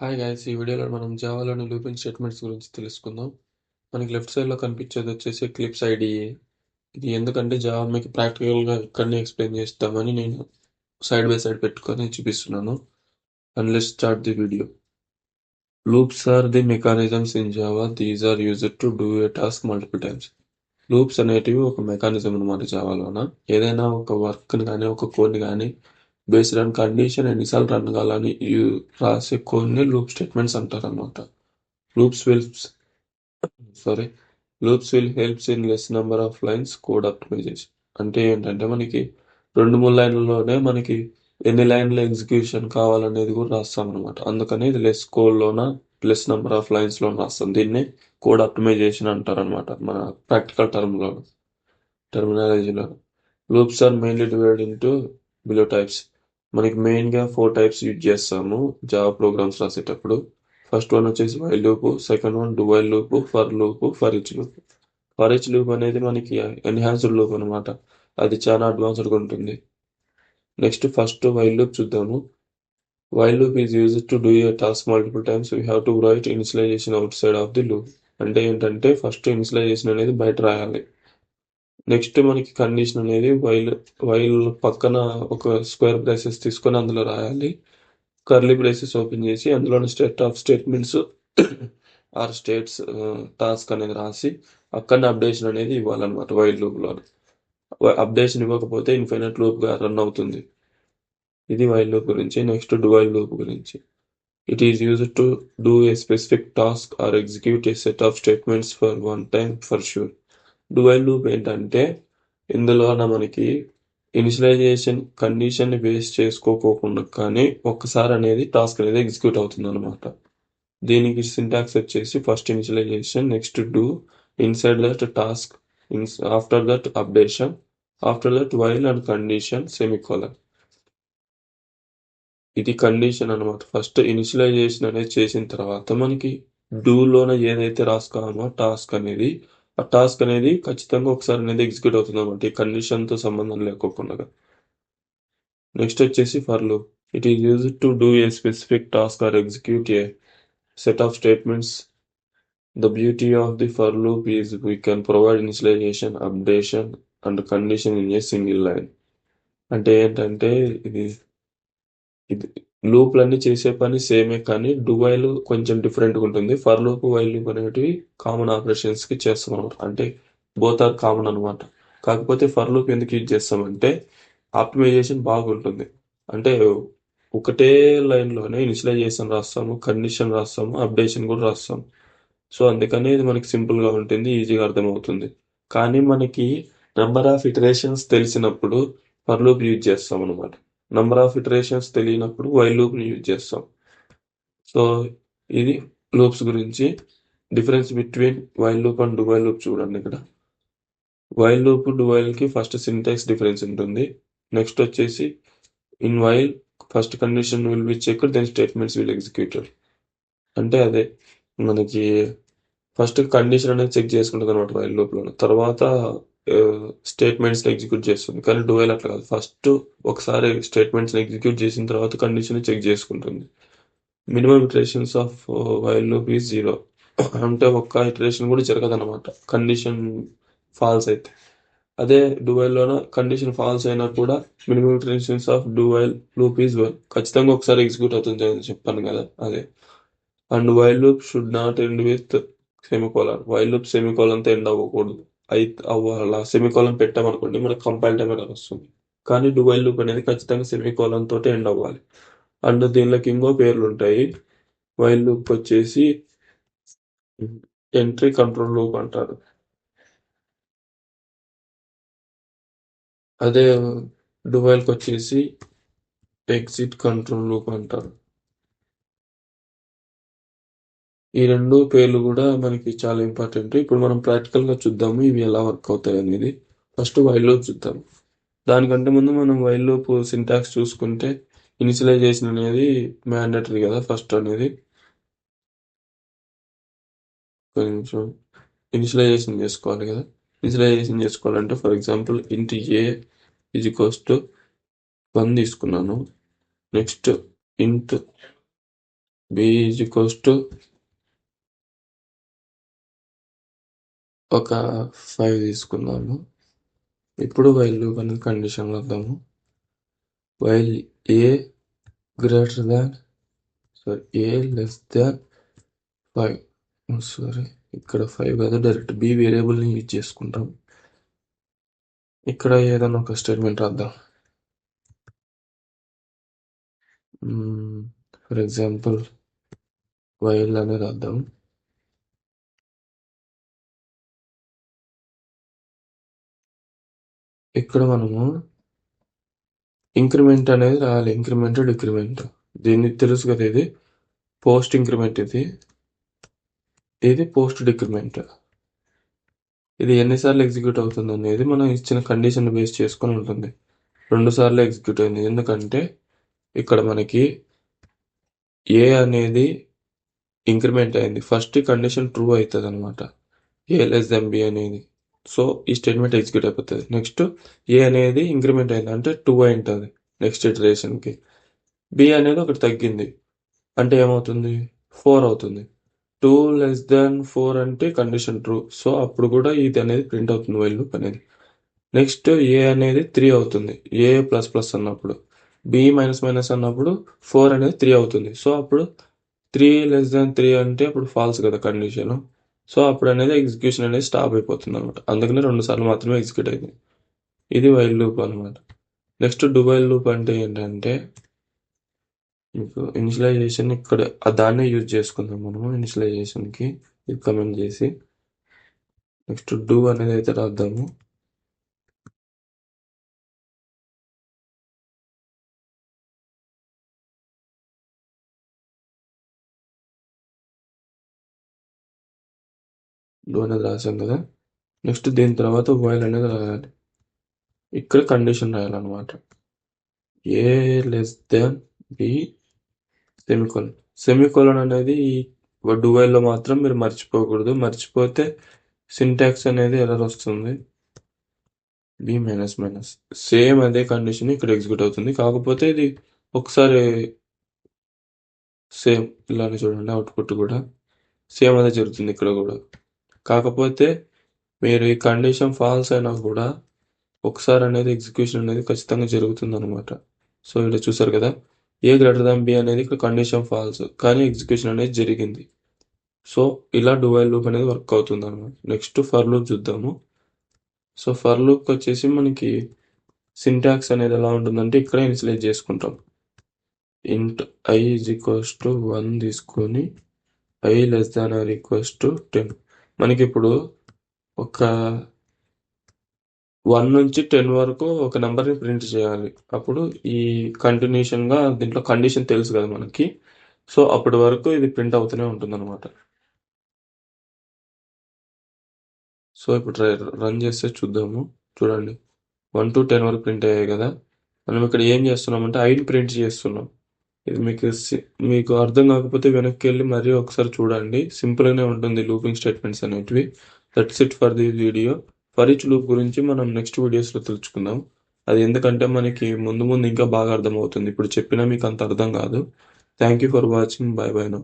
Hi guys ఈ వీడియోలో మనం జావాలోని లూపింగ్ స్టేట్మెంట్స్ గురించి తెలుసుకుందాం. మనకి లెఫ్ట్ సైడ్లో కనిపించేది వచ్చేసి క్లిప్స్ ఐడిఏ ఇది ఎందుకంటే జావా మీకు ప్రాక్టికల్గా ఇక్కడనే ఎక్స్ప్లెయిన్ చేస్తామని నేను సైడ్ బై సైడ్ పెట్టుకొని చూపిస్తున్నాను. And let's start the video loops are the mechanisms in Java these are used to do a task multiple times loops అనేటివి ఒక మెకానిజం అనమాట జావాలోన ఏదైనా ఒక వర్క్ని కానీ ఒక కోడ్ని కానీ బేస్ రన్ కండిషన్ ఎన్నిసార్లు రన్ కావాలని రాసే కొన్ని లూప్ స్టేట్మెంట్స్ అంటారు అనమాట loops wills sorry loops will helps in less number of lines code optimization. అంటే ఏంటంటే మనకి రెండు మూడు లైన్లలోనే మనకి ఎన్ని లైన్ల ఎగ్జిక్యూషన్ కావాలనేది కూడా రాస్తాం అనమాట అందుకని ఇది లెస్ కోడ్లోన లెస్ నెంబర్ ఆఫ్ లైన్స్లో రాస్తాం. దీన్ని కోడ్ ఆప్టిమైజేషన్ అంటారు అనమాట మన ప్రాక్టికల్ టర్మ్లో టర్మినాలజీలో. Loops are mainly divide into below types. మనకి మెయిన్గా ఫోర్ టైప్స్ యూజ్ చేస్తాము. జావా ప్రోగ్రామ్స్ రాసేటప్పుడు. ఫస్ట్ వన్ వచ్చేసి while loop second one do while loop for loop for each loop for each loop అనేది మనకి ఎన్హాన్స్డ్ లూప్ అనమాట అది చాలా అడ్వాన్స్డ్గా ఉంటుంది. నెక్స్ట్ ఫస్ట్ వైల్ లూప్ చూద్దాము. While loop is use to do a task multiple times we have to write initialization outside of the loop అంటే ఏంటంటే ఫస్ట్ ఇనిషియలైజేషన్ అనేది బయట రాయాలి. నెక్స్ట్ మనకి కండిషన్ అనేది వైల్ వైల్ పక్కన ఒక స్క్వేర్ బ్రేసెస్ తీసుకొని అందులో రాయాలి. కర్లీ బ్రేసెస్ ఓపెన్ చేసి అందులో state of statements or states task అనేది రాసి అక్కడ అప్డేషన్ అనేది ఇవ్వాలన్నమాట వైల్ లూప్లో అప్డేషన్ ఇవ్వకపోతే ఇన్ఫైనట్ లూప్గా రన్ అవుతుంది. ఇది వైల్ లూప్ గురించి నెక్స్ట్ డువైల్ లూప్ గురించి. It is use to do a specific task or execute a set of statements for one time for sure dual loop ఏంటంటే ఇందులోన మనకి ఇనిషియలైజేషన్ కండిషన్ని బేస్ చేసుకోకోకుండా కానీ ఒక్కసారి అనేది టాస్క్ అనేది ఎగ్జిక్యూట్ అవుతుంది అనమాట దీనికి సింటాక్స్ వచ్చేసి first initialization next do inside that task after that updation after that while and condition semicolon. ఇది కండిషన్ అనమాట ఫస్ట్ ఇనిషియలైజేషన్ అనేది చేసిన తర్వాత మనకి డూలోన ఏదైతే రాసుకోవాలో టాస్క్ అనేది ఆ టాస్క్ అనేది ఖచ్చితంగా ఒకసారి అనేది ఎగ్జిక్యూట్ అవుతుంది అనమాట ఈ కండిషన్తో సంబంధం లేకోకుండా నెక్స్ట్ వచ్చేసి for loop. It is use to do a specific task or execute a set of statements the beauty of the for loop is we can provide initialization updation and condition in a single line అంటే ఏంటంటే ఇది ఇది లూప్లన్నీ చేసే పని సేమే కానీ డువైల్ కొంచెం డిఫరెంట్గా ఉంటుంది. ఫర్ లూప్ వైల్ లూప్ అనేటివి కామన్ ఆపరేషన్స్కి చేస్తాం అనమాట అంటే బోత్ ఆర్ కామన్ అనమాట కాకపోతే ఫర్ లూప్ ఎందుకు యూజ్ చేస్తామంటే ఆప్టిమైజేషన్ బాగుంటుంది. అంటే ఒకటే లైన్లోనే ఇనిషియలైజేషన్ రాస్తాము కండిషన్ రాస్తాము అప్డేషన్ కూడా రాస్తాము. సో అందుకని ఇది మనకి సింపుల్గా ఉంటుంది ఈజీగా అర్థమవుతుంది. కానీ మనకి నెంబర్ ఆఫ్ ఇటరేషన్స్ తెలిసినప్పుడు ఫర్ లూప్ యూజ్ చేస్తాం అనమాట నంబర్ ఆఫ్ ఇటరేషన్స్ తెలియనప్పుడు వైల్ లూప్ని యూజ్ చేస్తాం. సో ఇది లూప్స్ గురించి difference between while loop and do while loop చూడండి ఇక్కడ. వైల్ లూప్ డువైల్కి ఫస్ట్ సింటాక్స్ డిఫరెన్స్ ఉంటుంది. నెక్స్ట్ వచ్చేసి in while first condition will be check then statements will executed అంటే అదే మనకి ఫస్ట్ కండిషన్ అనేది చెక్ చేసుకుంటుంది అనమాట వైల్ లూప్లో తర్వాత స్టేట్మెంట్స్ ఎగ్జిక్యూట్ చేస్తుంది. కానీ డువెల్ అట్లా కాదు. ఫస్ట్ ఒకసారి స్టేట్మెంట్స్ ఎగ్జిక్యూట్ చేసిన తర్వాత కండిషన్ చెక్ చేసుకుంటుంది. Minimum iterations of while loop is zero అంటే ఒక్క ఇటరేషన్ కూడా జరగదు అనమాట కండిషన్ ఫాల్స్ అయితే. అదే డువైల్లోన కండిషన్ ఫాల్స్ అయినా కూడా minimum iterations of do while loop is one ఖచ్చితంగా ఒకసారి ఎగ్జిక్యూట్ అవుతుంది అని చెప్పాను కదా అదే. And while loop should not end with semicolon while loop సెమికోలన్తో end అవ్వకూడదు. అవ్వాలా? సెమికోలన్ పెట్టామనుకోండి మనకు కంపైల్ టైం ఎర్రర్ వస్తుంది. కానీ డువైల్ లూప్ అనేది ఖచ్చితంగా సెమికోలన్ తోటి ఎండ్ అవ్వాలి. అండ్ దీనిలోకి ఇంకో పేర్లు ఉంటాయి. వైల్ లూప్ వచ్చేసి ఎంట్రీ కంట్రోల్ లూప్ అంటారు. అదే డువైల్కి వచ్చేసి ఎగ్జిట్ కంట్రోల్ లూప్ అంటారు. ఈ రెండు పేర్లు కూడా మనకి చాలా ఇంపార్టెంట్ ఇప్పుడు మనం ప్రాక్టికల్గా చూద్దాము ఇవి ఎలా వర్క్ అవుతాయి అనేది. ఫస్ట్ వైల్ లూప్ చూద్దాం. దానికంటే ముందు మనం వైల్ లూప్ సింటాక్స్ చూసుకుంటే ఇనిషియలైజేషన్ అనేది మ్యాండేటరీ కదా ఫస్ట్ అనేది. కొంచెం నిమిషం ఇనిషియలైజేషన్ చేసుకోవాలి కదా. ఇనిషియలైజేషన్ చేసుకోవాలంటే ఫర్ ఎగ్జాంపుల్ ఇంటి a is equals to one తీసుకున్నాను. Next int b is equals to ఒక ఫైవ్ తీసుకుందాము. ఇప్పుడు వైల్ లూప్ అనేది కండిషన్లో వద్దాము. While a greater than sorry a less than five sorry ఇక్కడ ఫైవ్ కాదు డైరెక్ట్ బి వేరియబుల్ని యూజ్ చేసుకుంటాం. ఇక్కడ ఏదైనా ఒక స్టేట్మెంట్ రాద్దాం. ఫర్ ఎగ్జాంపుల్ వైల్ అనేది రాద్దాం. ఇక్కడ మనము ఇంక్రిమెంట్ అనేది రాయాలి. ఇంక్రిమెంట్ డిక్రిమెంట్ దీన్ని తెలుసు కదా ఇది? పోస్ట్ ఇంక్రిమెంట్ ఇది. ఇది పోస్ట్ డిక్రిమెంట్ ఇది ఎన్నిసార్లు ఎగ్జిక్యూట్ అవుతుంది అనేది మనం ఇచ్చిన కండిషన్ బేస్ చేసుకొని ఉంటుంది. రెండు సార్లు ఎగ్జిక్యూట్ అయింది. ఎందుకంటే ఇక్కడ మనకి ఏ అనేది ఇంక్రిమెంట్ అయింది. ఫస్ట్ కండిషన్ ట్రూ అవుతుంది అనమాట ఏ లెస్ దెన్ బి అనేది. సో ఈ స్టేట్మెంట్ ఎగ్జిక్యూట్ అయిపోతుంది. నెక్స్ట్ ఏ అనేది ఇంక్రిమెంట్ అయింది? అంటే టూ అయి ఉంటుంది. నెక్స్ట్ ఇటరేషన్కి బి అనేది ఒకటి తగ్గింది. అంటే ఏమవుతుంది? ఫోర్ అవుతుంది. టూ లెస్ దాన్ ఫోర్ అంటే కండిషన్ ట్రూ సో అప్పుడు కూడా ఇది అనేది ప్రింట్ అవుతుంది వైల్ లూప్ అనేది. నెక్స్ట్ ఏ అనేది త్రీ అవుతుంది. ఏ ప్లస్ ప్లస్ అన్నప్పుడు. బి మైనస్ మైనస్ అన్నప్పుడు ఫోర్ అనేది త్రీ అవుతుంది. సో అప్పుడు త్రీ లెస్ దాన్ త్రీ అంటే అప్పుడు ఫాల్స్ కదా కండిషన్ సో అప్పుడు అనేది ఎగ్జిక్యూషన్ అనేది స్టాప్ అయిపోతుంది అనమాట అందుకనే రెండు సార్లు మాత్రమే ఎగ్జిక్యూట్ అయింది. ఇది వైల్ లూప్ అనమాట నెక్స్ట్ డువైల్ లూప్ అంటే ఏంటంటే మీకు ఇనిషియలైజేషన్ ఇక్కడ దాన్నే యూజ్ చేసుకుందాం మనము ఇనిషియలైజేషన్కి ఇది కమెంట్ చేసి. నెక్స్ట్ డూ అనేది అయితే రాద్దాము. డూ అనేది రాసాం కదా. నెక్స్ట్ దీని తర్వాత వైల్ అనేది రాయాలి? ఇక్కడ condition రాయాలన్నమాట. A less then b semicolon semicolon అనేది డువైల్లో మాత్రం మీరు మర్చిపోకూడదు. మర్చిపోతే సింటాక్స్ అనేది ఎర్రర్ వస్తుంది. బి మైనస్ మైనస్ సేమ్ అదే కండిషన్ ఇక్కడ ఎగ్జిక్యూట్ అవుతుంది. కాకపోతే ఇది ఒకసారి సేమ్ ఇలానే చూడండి అవుట్పుట్ కూడా. సేమ్ అదే జరుగుతుంది ఇక్కడ కూడా. కాకపోతే మీరు ఈ కండిషన్ ఫాల్స్ అయినా కూడా ఒకసారి అనేది ఎగ్జిక్యూషన్ అనేది ఖచ్చితంగా జరుగుతుంది అనమాట సో ఇక్కడ చూసారు కదా? ఏ గ్రేటర్ దాన్ బి అనేది ఇక్కడ కండిషన్ ఫాల్స్ కానీ ఎగ్జిక్యూషన్ అనేది జరిగింది. సో ఇలా డువైల్ లూప్ అనేది వర్క్ అవుతుంది అనమాట నెక్స్ట్ ఫర్ లూప్ చూద్దాము. సో ఫర్ లూప్ వచ్చేసి మనకి సింటాక్స్ అనేది ఎలా ఉంటుందంటే ఇక్కడ ఇన్సిలేట్ చేసుకుంటాం. Int i is equals to one తీసుకొని i less than or equals to ten మనకి ఇప్పుడు ఒక వన్ నుంచి టెన్ వరకు ఒక నెంబర్ని ప్రింట్ చేయాలి. అప్పుడు ఈ కంటిన్యూషన్గా దీంట్లో కండిషన్ తెలుసు కదా మనకి. సో అప్పటి వరకు ఇది ప్రింట్ అవుతూనే ఉంటుందన్నమాట. సో ఇప్పుడు రన్ చేస్తే చూద్దాము. చూడండి. వన్ టు టెన్ వరకు ప్రింట్ అయ్యాయి కదా. మనం ఇక్కడ ఏం చేస్తున్నామంటే ఐని ప్రింట్ చేస్తున్నాం. ఇది మీకు మీకు అర్థం కాకపోతే వెనక్కి వెళ్ళి మరీ ఒకసారి చూడండి. సింపుల్గానే ఉంటుంది లూపింగ్ స్టేట్మెంట్స్ అనేటివి. That's it for the video for each loop గురించి మనం నెక్స్ట్ వీడియోస్లో తెలుసుకుందాం. అది ఎందుకంటే మనకి ముందు ముందు ఇంకా బాగా అర్థమవుతుంది. ఇప్పుడు చెప్పినా మీకు అంత అర్థం కాదు. Thank you for watching bye bye no